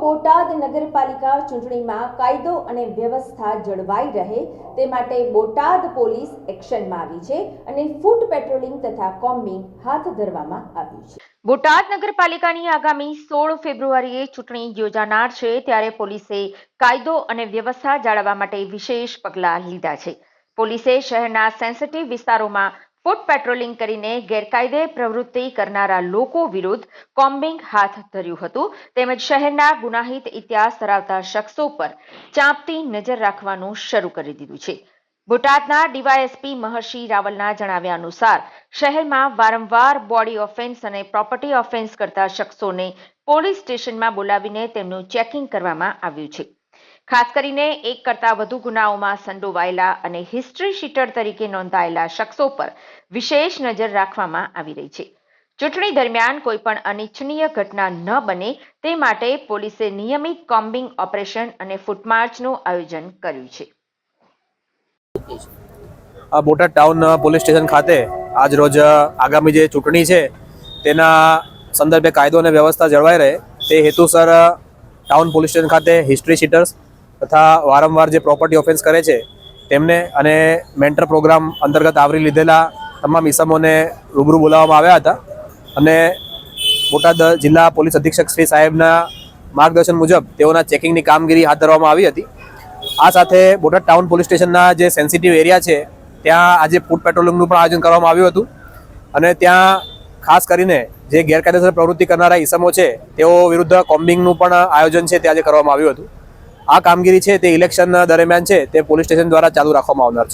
બોટાદ નગરપાલિકા ચૂંટણીમાં કાયદો અને વ્યવસ્થા જળવાઈ રહે તે માટે બોટાદ પોલીસ એક્શનમાં આવી છે અને ફૂટ પેટ્રોલિંગ તથા કોમ્બિંગ હાથ ધરવામાં આવ્યું છે. બોટાદ નગરપાલિકાની આગામી સોળ ફેબ્રુઆરીએ ચૂંટણી યોજાનાર છે ત્યારે પોલીસે કાયદો અને વ્યવસ્થા જાળવવા માટે વિશેષ પગલાં લીધા છે. પોલીસે શહેરના સેન્સિટિવ વિસ્તારોમાં ફૂટ પેટ્રોલિંગ કરીને ગેરકાયદે પ્રવૃત્તિ કરનારા લોકો વિરુદ્ધ કોમ્બિંગ હાથ ધર્યું હતું. તેમજ શહેરના ગુનાહિત ઇતિહાસ ધરાવતા શખ્સો પર ચાંપતી નજર રાખવાનું શરૂ કરી દીધું છે. બોટાદના ડીવાયએસપી મહર્ષિ રાવલના જણાવ્યા અનુસાર, શહેરમાં વારંવાર બોડી ઓફેન્સ અને પ્રોપર્ટી ઓફેન્સ કરતા શખ્સોને પોલીસ સ્ટેશનમાં બોલાવીને તેમનું ચેકિંગ કરવામાં આવ્યું છે. ખાસ કરીને એક કરતાં વધુ ગુનાઓમાં સંડોવાયેલા અને હિસ્ટ્રી શીટર તરીકે નોંધાયેલા શખ્સો પર વિશેષ નજર રાખવામાં આવી રહી છે. ચૂંટણી દરમિયાન કોઈ પણ અનિચ્છનીય ઘટના ન બને તે માટે પોલીસે નિયમિત કોમ્બિંગ ઓપરેશન અને ફૂટમાર્ચનું આયોજન કર્યું છે. આ બોટાદ ટાઉન પોલીસ સ્ટેશન ખાતે આજ રોજ આગામી જે ચૂંટણી છે તેના સંદર્ભે કાયદો અને વ્યવસ્થા જળવાઈ રહે તે હેતુસર ટાઉન પોલીસ સ્ટેશન ખાતે હિસ્ટ્રી શીટર્સ તથા વારંવાર જે પ્રોપર્ટી ઓફેન્સ કરે છે, તેમને અને મેન્ટર પ્રોગ્રામ અંતર્ગત આવરી લીધેલા તમામ ઇસમોને રૂબરૂ બોલાવવામાં આવ્યા હતા. અને બોટાદ જિલ્લા પોલીસ અધિક્ષક શ્રી સાહેબના માર્ગદર્શન મુજબ તેઓના ચેકિંગની કામગીરી હાથ ધરવામાં આવી હતી. આ સાથે બોટાદ ટાઉન પોલીસ સ્ટેશનના જે સેન્સિટિવ એરિયા છે, ત્યાં આજે ફૂડ પેટ્રોલિંગનું પણ આયોજન કરવામાં આવ્યું હતું. અને ત્યાં ખાસ કરીને જે ગેરકાયદેસર પ્રવૃત્તિ કરનારા ઈસમો છે, તેઓ વિરુદ્ધ કોમ્બિંગનું પણ આયોજન છે તે આજે કરવામાં આવ્યું હતું. આ કામગીરી છે તે ઇલેક્શન દરમિયાન છે તે પોલીસ સ્ટેશન દ્વારા ચાલુ રાખવામાં આવનાર છે.